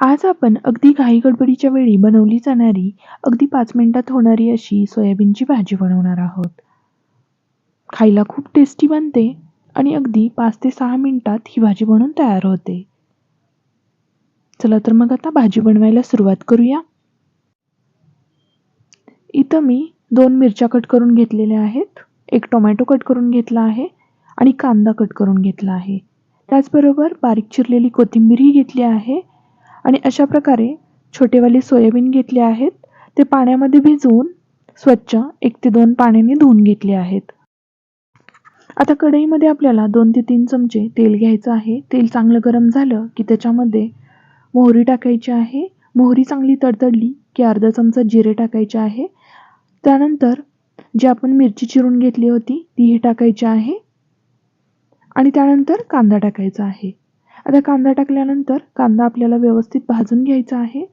आज आपण अगदी घाई गडबडीच्या वेळी बनवली जाणारी अगदी पाच मिनिटात होणारी अशी सोयाबीनची भाजी बनवणार आहोत. खायला खूप टेस्टी बनते आणि अगदी पाच ते सहा मिनिटात ही भाजी बनवून तयार होते. चला तर मग आता भाजी बनवायला सुरुवात करूया. इथं मी दोन मिरच्या कट करून घेतलेल्या आहेत. एक टोमॅटो कट करून घेतला आहे आणि कांदा कट करून घेतला आहे. त्याचबरोबर बारीक चिरलेली कोथिंबीरही घेतली आहे. आणि अशा प्रकारे छोटेवाले सोयाबीन घेतले आहेत. ते पाण्यामध्ये भिजवून स्वच्छ एक ते दोन पाण्याने धुवून घेतले आहेत. आता कढईमध्ये आपल्याला दोन ते तीन चमचे तेल घ्यायचं आहे. तेल चांगलं गरम झालं की त्याच्यामध्ये मोहरी टाकायची आहे. मोहरी चांगली तडतडली की अर्धा चमचा जिरे टाकायचे आहे. त्यानंतर जी आपण मिरची चिरून घेतली होती तीही टाकायची आहे. आणि त्यानंतर कांदा टाकायचा आहे. आता कांदा टाकल्यानंतर कांदा आपल्याला व्यवस्थित भाजून घ्यायचा आहे.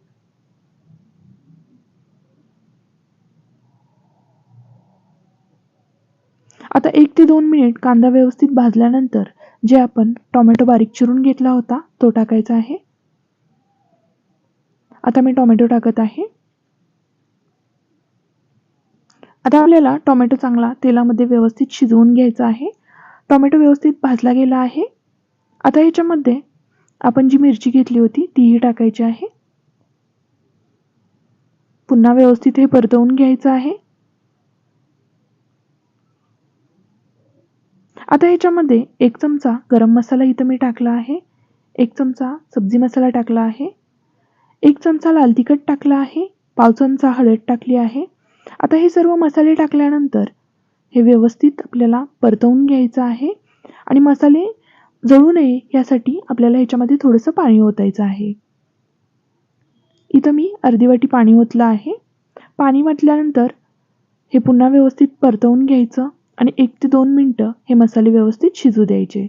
आता एक ते दोन मिनिट कांदा व्यवस्थित भाजल्यानंतर जे आपण टोमॅटो बारीक चिरून घेतला होता तो टाकायचा आहे. आता मी टोमॅटो टाकत आहे. आता आपल्याला टोमॅटो चांगला तेलामध्ये व्यवस्थित शिजवून घ्यायचा आहे. टोमॅटो व्यवस्थित भाजला गेला आहे. आता ह्याच्यामध्ये आपण जी मिरची घेतली होती तीही टाकायची आहे. पुन्हा व्यवस्थित हे परतवून घ्यायचं आहे. आता ह्याच्यामध्ये एक चमचा गरम मसाला इथं मी टाकला आहे. एक चमचा सब्जी मसाला टाकला आहे. एक चमचा लाल तिखट टाकला आहे. पाव चमचा हळद टाकली आहे. आता हे सर्व मसाले टाकल्यानंतर हे व्यवस्थित आपल्याला परतवून घ्यायचं आहे. आणि मसाले जळू नये यासाठी आपल्याला ह्याच्यामध्ये थोडंसं पाणी ओतायचं आहे. इथं मी अर्धी वाटी पाणी ओतलं आहे. पाणी वाटल्यानंतर हे पुन्हा व्यवस्थित परतवून घ्यायचं आणि एक ते दोन मिनटं हे मसाले व्यवस्थित शिजू द्यायचे.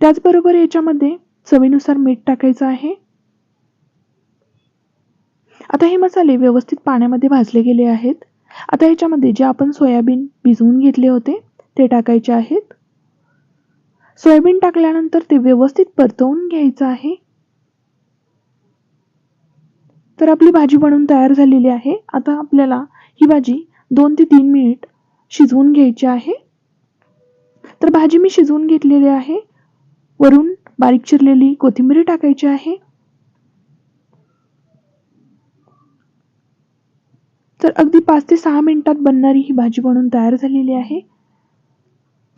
त्याचबरोबर याच्यामध्ये चवीनुसार मीठ टाकायचं आहे. आता हे मसाले व्यवस्थित पाण्यामध्ये भाजले गेले आहेत. आता ह्याच्यामध्ये जे आपण सोयाबीन भिजवून घेतले होते ते टाकायचे आहेत. सोयाबीन टाकल्यानंतर ते व्यवस्थित परतवून घ्यायचं आहे. तर आपली भाजी बनवून तयार झालेली आहे. आता आपल्याला ही भाजी दोन ते तीन मिनिट शिजवून घ्यायची आहे. तर भाजी मी शिजवून घेतलेली आहे. वरून बारीक चिरलेली कोथिंबीर टाकायची आहे. तर अगदी पाच ते सहा मिनिटात बनणारी ही भाजी बनवून तयार झालेली आहे.